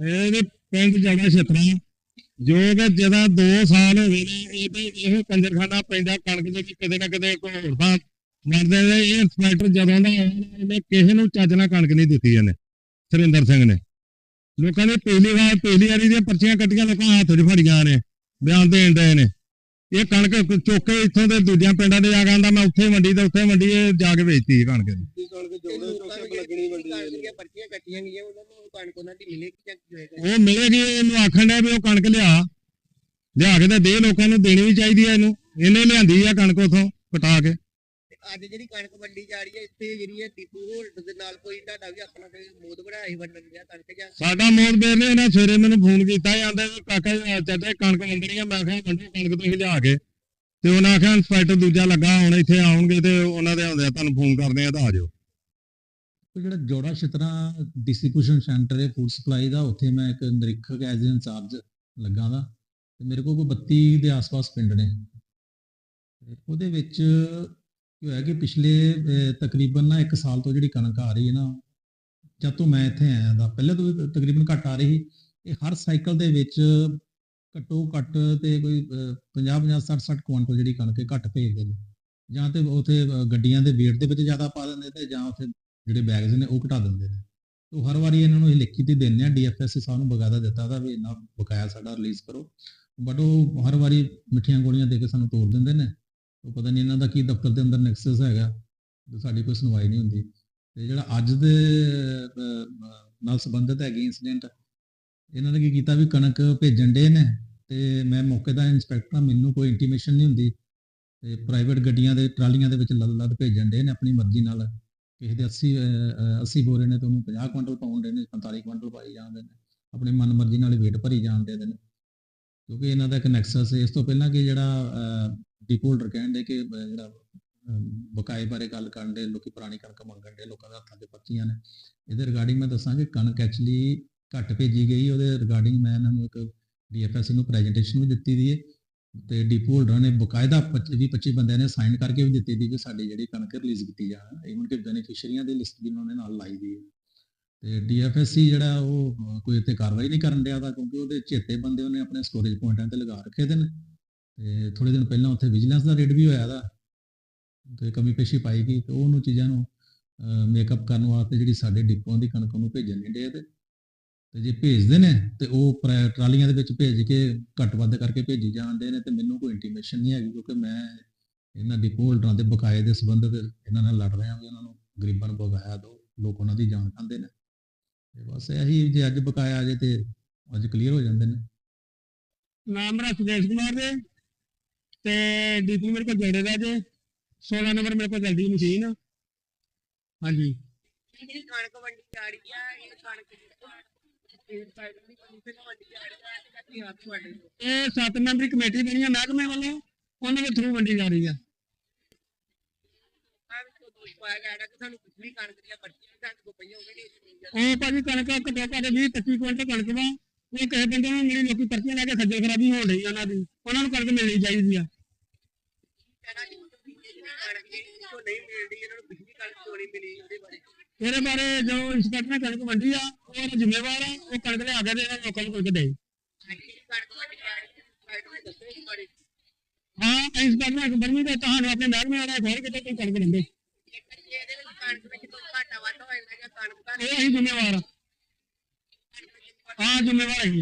ਇਹਦੇ ਪਿੰਡ ਜਗਾ ਛਤਰਾ। ਜੋ ਕਿ ਜਿਹਦਾ 2 ਸਾਲ ਹੋ ਗਏ ਨੇ, ਇਹ ਤੇ ਇਹ ਕੰਜਰਖਾਨਾ ਪੈਂਦਾ ਕਣਕ ਦੇ ਕਿਤੇ ਨਾ ਕਿਤੇ ਕੋਈ ਹੋਰ ਥਾਂ ਮਰਦੇ ਨੇ ਇਹ ਇੰਸਪੈਕਟਰ ਜਦੋਂ ਦਾ ਇਹਨੇ ਕਿਸੇ ਨੂੰ ਚੱਜ ਨਾਲ ਕਣਕ ਨਹੀਂ ਦਿੱਤੀ ਇਹਨੇ, ਸੁਰਿੰਦਰ ਸਿੰਘ ਨੇ। ਲੋਕਾਂ ਨੇ ਪਹਿਲੀ ਵਾਰ, ਪਹਿਲੀ ਵਾਰੀ ਦੀਆਂ ਪਰਚੀਆਂ ਕੱਟੀਆਂ, ਲੋਕਾਂ ਹੱਥ 'ਚ ਫੜੀਆਂ ਨੇ, ਬਿਆਨ ਦੇਣ ਦੇ ਨੇ। ਇਹ ਕਣਕ ਚੁੱਕ ਕੇ ਇੱਥੋਂ ਦੇ ਦੂਜਿਆਂ ਪਿੰਡਾਂ ਦੇ ਜਾ ਕੇ ਆਂਦਾ ਮੈਂ ਉੱਥੇ ਮੰਡੀ ਤੇ ਉੱਥੇ ਮੰਡੀ ਇਹ ਜਾ ਕੇ ਵੇਚਤੀ ਇਹ ਕਣਕ ਦੀ ਦੀ ਉਹ ਮਿਲੇਗੀ ਇਹਨੂੰ ਆਖਣ ਡਿਆ ਵੀ ਉਹ ਕਣਕ ਲਿਆ। ਲਿਆ ਕੇ ਤੇ ਦੇ ਲੋਕਾਂ ਨੂੰ ਦੇਣੀ ਵੀ ਚਾਹੀਦੀ ਹੈ ਇਹਨੂੰ। ਇਹਨੇ ਲਿਆਂਦੀ ਆ ਕਣਕ ਉਥੋਂ ਕਟਾ ਕੇ। ਅੱਜ ਜਿਹੜੀ ਕਣਕ ਵੰਡੀ ਜਾ ਰਹੀ ਹੈ ਇੱਥੇ ਜਿਹੜੀ ਹੈ ਟੀਪੂ ਹੋਲਡ ਦੇ ਨਾਲ ਕੋਈ ਤੁਹਾਡਾ ਵੀ ਆਪਣਾ ਕੋਈ ਮੋਦ ਬਣਾਇਆ ਸੀ ਵੰਡਣ ਕਣਕ ਜਾਂ ਸਾਡਾ ਮੋਹਨਬੇਰ ਨੇ ਇਹਨਾਂ ਸਵੇਰੇ ਮੈਨੂੰ ਫੋਨ ਕੀਤਾ ਜਾਂਦੇ ਵੀ ਕਾਕਾ ਜੀ ਆ ਚਾਚਾ ਕਣਕ ਵੰਡਣੀ ਆ ਮੈਂ ਕਿਹਾ ਵੰਡੋ ਕਣਕ ਤੁਸੀਂ ਲਿਆ ਕੇ। ਤੇ ਉਹਨਾਂ ਆਖਿਆ ਇੰਸਪੈਕਟਰ ਦੂਜਾ ਲੱਗਾ ਹੁਣ ਇੱਥੇ ਆਉਣਗੇ ਤੇ ਉਹਨਾਂ ਦੇ ਆਉਂਦੇ ਆ ਤੁਹਾਨੂੰ ਫੋਨ ਕਰਦੇ ਆ ਤਾਂ ਆ ਜਾਓ। ਜਿਹੜਾ ਜੋੜਾ ਛਤਰਾ ਡਿਸਟ੍ਰੀਬਿਊਸ਼ਨ ਸੈਂਟਰ ਹੈ ਫੂਡ ਸਪਲਾਈ ਦਾ ਉੱਥੇ ਮੈਂ ਇੱਕ ਨਿਰੀਖਕ ਐਜ਼ ਇੰਚਾਰਜ ਲੱਗਾ ਦਾ ਤੇ ਮੇਰੇ ਕੋਲ ਕੋਈ 32 ਦੇ ਆਸ-ਪਾਸ ਪਿੰਡ ਨੇ। ਉਹਦੇ ਵਿੱਚ ਕੀ ਹੋਇਆ ਕਿ ਪਿਛਲੇ ਤਕਰੀਬਨ ਨਾ 1 ਸਾਲ ਤੋਂ ਜਿਹੜੀ ਕਣਕ ਆ ਰਹੀ ਹੈ ਨਾ, ਜਦ ਤੋਂ ਮੈਂ ਇੱਥੇ ਆਇਆ ਦਾ, ਪਹਿਲੇ ਤੋਂ ਵੀ ਤਕਰੀਬਨ ਘੱਟ ਆ ਰਹੀ ਇਹ ਹਰ ਸਾਈਕਲ ਦੇ ਵਿੱਚ ਘੱਟੋ ਘੱਟ ਤੇ ਕੋਈ 50 50 60 60 ਕੁਇੰਟਲ ਜਿਹੜੀ ਕਣਕ ਹੈ ਘੱਟ ਭੇਜਦੇ ਨੇ ਜਾਂ ਤੇ ਉਥੇ ਗੱਡੀਆਂ ਦੇ weight ਦੇ ਵਿੱਚ ਜ਼ਿਆਦਾ ਪਾ ਦਿੰਦੇ ਤੇ ਜਾਂ ਉਥੇ ਜਿਹੜੇ ਬੈਗਸ ਨੇ ਉਹ ਘਟਾ ਦਿੰਦੇ ਨੇ। ਤੋ ਹਰ ਵਾਰੀ ਇਹਨਾਂ ਨੂੰ ਇਹ ਲਿਖੀ ਤੇ ਦਿੰਦੇ ਆ ਡੀਐਫਐਸਸੀ ਸਾਹਿਬ ਨੂੰ ਬਕਾਇਦਾ ਦਿੱਤਾ ਦਾ ਵੀ ਇੰਨਾ ਬਕਾਇਆ ਸਾਡਾ ਰਿਲੀਜ਼ ਕਰੋ। ਬਟ ਉਹ ਹਰ ਵਾਰੀ ਮਿੱਠੀਆਂ ਗੋਲੀਆਂ ਦੇ ਕੇ ਸਾਨੂੰ ਤੋੜ ਦਿੰਦੇ ਨੇ। ਉਹ ਪਤਾ ਨਹੀਂ ਇਹਨਾਂ ਦਾ ਕੀ ਦਫ਼ਤਰ ਦੇ ਅੰਦਰ ਨੈਕਸਸ ਹੈਗਾ ਤੇ ਸਾਡੀ ਕੋਈ ਸੁਣਵਾਈ ਨਹੀਂ ਹੁੰਦੀ। ਤੇ ਜਿਹੜਾ ਅੱਜ ਦੇ ਨਾਲ ਸੰਬੰਧਿਤ ਹੈਗੀ ਇਨਸੀਡੈਂਟ ਇਹਨਾਂ ਨੇ ਕੀ ਕੀਤਾ ਵੀ ਕਣਕ ਭੇਜਣ ਦੇ ਨੇ ਤੇ ਮੈਂ ਮੌਕੇ ਦਾ ਇੰਸਪੈਕਟਰ ਹਾਂ ਮੈਨੂੰ ਕੋਈ ਇੰਟੀਮੇਸ਼ਨ ਨਹੀਂ ਹੁੰਦੀ। ਤੇ ਪ੍ਰਾਈਵੇਟ ਗੱਡੀਆਂ ਦੇ ਟਰਾਲੀਆਂ ਦੇ ਵਿੱਚ ਲੱਦ ਲੱਦ ਭੇਜਣ ਦੇ ਨੇ ਆਪਣੀ ਮਰਜ਼ੀ ਨਾਲ। ਕਿਸੇ ਦੇ 80 ਅਹ, 80 ਬੋਰੇ ਨੇ ਤੇ ਉਹਨੂੰ 50 ਕੁਇੰਟਲ ਪਾਉਣ ਦੇ ਨੇ 45 ਕੁਇੰਟਲ ਪਾਈ ਜਾਂਦੇ ਨੇ। ਆਪਣੇ ਮਨ ਮਰਜ਼ੀ ਨਾਲ ਵੇਟ ਭਰੀ ਜਾਂਦੇ ਨੇ। ਕਿਉਂਕਿ ਇਹਨਾਂ ਦਾ ਇੱਕ ਨੈਕਸਸ ਇਸ ਤੋਂ ਪਹਿਲਾਂ ਕਿ ਜਿਹੜਾ ਡਿਪੋਲਡਰ ਕਹਿੰਦੇ ਕਿ ਅਹ, ਜਿਹੜਾ ਬਕਾਏ ਬਾਰੇ ਗੱਲ ਕਰਨ ਦੇ ਲੋਕੀ ਪੁਰਾਣੀ ਕਣਕ ਮੰਗਣ ਦੇ ਲੋਕਾਂ ਦੇ ਹੱਥਾਂ 'ਚ ਪਰਚੀਆਂ ਨੇ। ਇਹਦੇ ਰਿਗਾਰਡਿੰਗ ਮੈਂ ਦੱਸਾਂ ਕਿ ਕਣਕ ਐਕਚੁਅਲੀ ਘੱਟ ਭੇਜੀ ਗਈ ਉਹਦੇ ਰਿਗਾਰਡਿੰਗ ਮੈਂ ਇਹਨਾਂ ਨੂੰ ਇੱਕ ਡੀਐਫਐਸਸੀ ਨੂੰ ਪ੍ਰੈਜੈਂਟੇਸ਼ਨ ਵੀ ਦਿੱਤੀ ਦੀ ਹੈ ਤੇ ਡਿਪੂ ਹੋਲਡਰਾਂ ਨੇ ਬਕਾਇਦਾ 25 25 ਬੰਦਿਆਂ ਨੇ ਸਾਈਨ ਕਰਕੇ ਵੀ ਦਿੱਤੀ ਦੀ ਕਿ ਸਾਡੀ ਜਿਹੜੀ ਕਣਕ ਰਿਲੀਜ਼ ਕੀਤੀ ਜਾਣ ਈਵਨ ਕਿ ਬੈਨੀਫੀਸ਼ੀਅਰੀਆਂ ਦੀ ਲਿਸਟ ਵੀ ਉਹਨਾਂ ਨੇ ਨਾਲ ਲਾਈ ਦੀ ਹੈ ਤੇ ਡੀਐਫਐਸਸੀ ਜਿਹੜਾ ਉਹ ਕੋਈ ਇੱਥੇ ਕਾਰਵਾਈ ਨਹੀਂ ਕਰਨ ਡਿਆ ਦਾ ਕਿਉਂਕਿ ਉਹਦੇ ਚੇਤੇ ਬੰਦੇ ਉਹਨੇ ਆਪਣੇ ਸਟੋਰੇਜ ਪੁਆਇੰਟਾਂ ਤੇ ਲਗਾ ਰੱਖੇ ਦੇ ਨੇ। ਤੇ ਥੋੜੇ ਦਿਨ ਪਹਿਲਾਂ ਉੱਥੇ ਵਿਜੀਲੈਂਸ ਦਾ ਰੇਡ ਵੀ ਹੋਇਆ ਦਾ ਤੇ ਕਮੀ ਪੇਸ਼ੀ ਪਾਈ ਗਈ ਤੇ ਉਹਨੂੰ ਚੀਜ਼ਾਂ ਨੂੰ ਮੇਕਅਪ ਕਰਨ ਵਾਸਤੇ ਜਿਹੜੀ ਸਾਡੇ ਡਿਪੂਆਂ ਦੀ ਕਣਕ ਨੂੰ ਭੇਜਣ ਨਹੀਂ ਡੇ ਤੇ ਤੇ ਜੇ ਭੇਜਦੇ ਨੇ ਤੇ ਉਹ ਟਰਾਲੀਆਂ ਦੇ ਵਿੱਚ ਭੇਜ ਕੇ ਘੱਟ ਵੱਧ ਕਰਕੇ ਭੇਜੀ ਜਾਂਦੇ ਨੇ ਤੇ ਮੈਨੂੰ ਕੋਈ ਇੰਟੀਮੇਸ਼ਨ ਨਹੀਂ ਹੈਗੀ ਕਿਉਂਕਿ ਮੈਂ ਇਹਨਾਂ ਦੀ ਹੋਲਡਰਾਂ ਦੇ ਬਕਾਏ ਦੇ ਸੰਬੰਧਿਤ ਇਹਨਾਂ ਨਾਲ ਲੜ ਰਿਹਾ ਵੀ ਉਹਨਾਂ ਨੂੰ ਗਰੀਬਾਂ ਨੂੰ ਬਕਾਇਆ ਦੋ, ਲੋਕ ਉਹਨਾਂ ਦੀ ਜਾਨ ਖਾਂਦੇ ਨੇ। ਤੇ ਬਸ ਇਹੀ ਜੇ ਅੱਜ ਬਕਾਇਆ ਆ ਜੇ ਤੇ ਅੱਜ ਕਲੀਅਰ ਹੋ ਜਾਂਦੇ ਨੇ। ਨਾਮ ਮੇਰਾ ਸੁਦੇਸ਼ ਕੁਮਾਰ ਜੀ ਤੇ ਡੀਪੀ ਮੇਰੇ ਕੋਲ ਜੋੜੇ ਦਾ ਜੇ 16 ਨੰਬਰ ਮੇਰੇ ਕੋਲ ਚੱਲਦੀ ਮਸ਼ੀਨ। ਹਾਂਜੀ। ਇਹ ਜਿਹੜੀ ਕਣਕ ਵੰਡੀ ਜਾ ਰਹੀ ਹੈ ਇਹ ਕਣਕ ਇਹ ਸਾਈਡ ਦੀ ਕਣਕ ਵੰਡੀ ਜਾ ਰਹੀ ਹੈ ਤੇ ਕੀ ਹੱਥ ਤੁਹਾਡੇ ਕੋਲ? ਇਹ 7 ਮੈਂਬਰੀ ਕਮੇਟੀ ਬਣੀ ਹੈ ਮਹਿਕਮੇ ਵੱਲੋਂ ਉਹਨਾਂ ਦੇ ਥਰੂ ਵੰਡੀ ਜਾ ਰਹੀ ਨਹੀਂ ਉਹ ਭਾਜੀ ਕਣਕ ਘਟੋ ਘੱਟ 20 25 ਕੁਇੰਟਲ ਕਣਕ ਵਾ। ਇਹ ਕਿਸੇ ਬੰਦੇ ਨੂੰ ਮਿਲੀ ਲੋਕੀ ਪਰਚੀਆਂ ਲੈ ਕੇ ਖੱਜਲ ਖਰਾਬੀ ਹੋਣ ਰਹੀ ਉਹਨਾਂ ਦੀ। ਉਹਨਾਂ ਨੂੰ ਕਣਕ ਮਿਲਣੀ ਚਾਹੀਦੀ ਆ। ਕਿ ਜਿਹੜੀ ਕਣਕ ਜਿਹੜੀ ਤੋਂ ਕਣਕ ਇਹਦੇ ਬਾਰੇ ਜੋ ਇੰਸਪੈਕਟਰ ਕਣਕ ਵੰਡੀ ਆ ਉਹ ਜ਼ਿੰਮੇਵਾਰ ਆ ਉਹ ਕਣਕ ਲਿਆ ਕੇ ਦੇ ਇਹਨਾਂ ਲੋਕਾਂ ਨੂੰ ਕਣਕ ਦੇ। ਜਿਹੜੀ ਕਣਕ ਵੰਡੀ ਹੈ ਤੇ ਹਾਂ ਇੰਸਪੈਕਟਰ ਇੱਕ ਬਰਮੀ ਦਾ ਤੁਹਾਨੂੰ ਆਪਣੇ ਮਹਿਕਮੇ ਵਾਲਾ ਖੋਲ ਕੇ ਤੇ ਕੋਈ ਕਣਕ ਦਿੰਦੇ। ਜੇਕਰ ਜੇ ਇਹਦੇ ਵਿੱਚ ਕਣਕ ਵਿੱਚ ਕੋਈ ਘਾਟਾ ਵਾਧਾ ਹੋ ਜਾਂਦਾ ਜਾਂ ਕਣਕ ਦਾ ਇਹ ਅਸੀਂ ਜ਼ਿੰਮੇਵਾਰ ਆ। ਹਾਂ ਜ਼ਿੰਮੇਵਾਰ ਅਸੀਂ ਆ।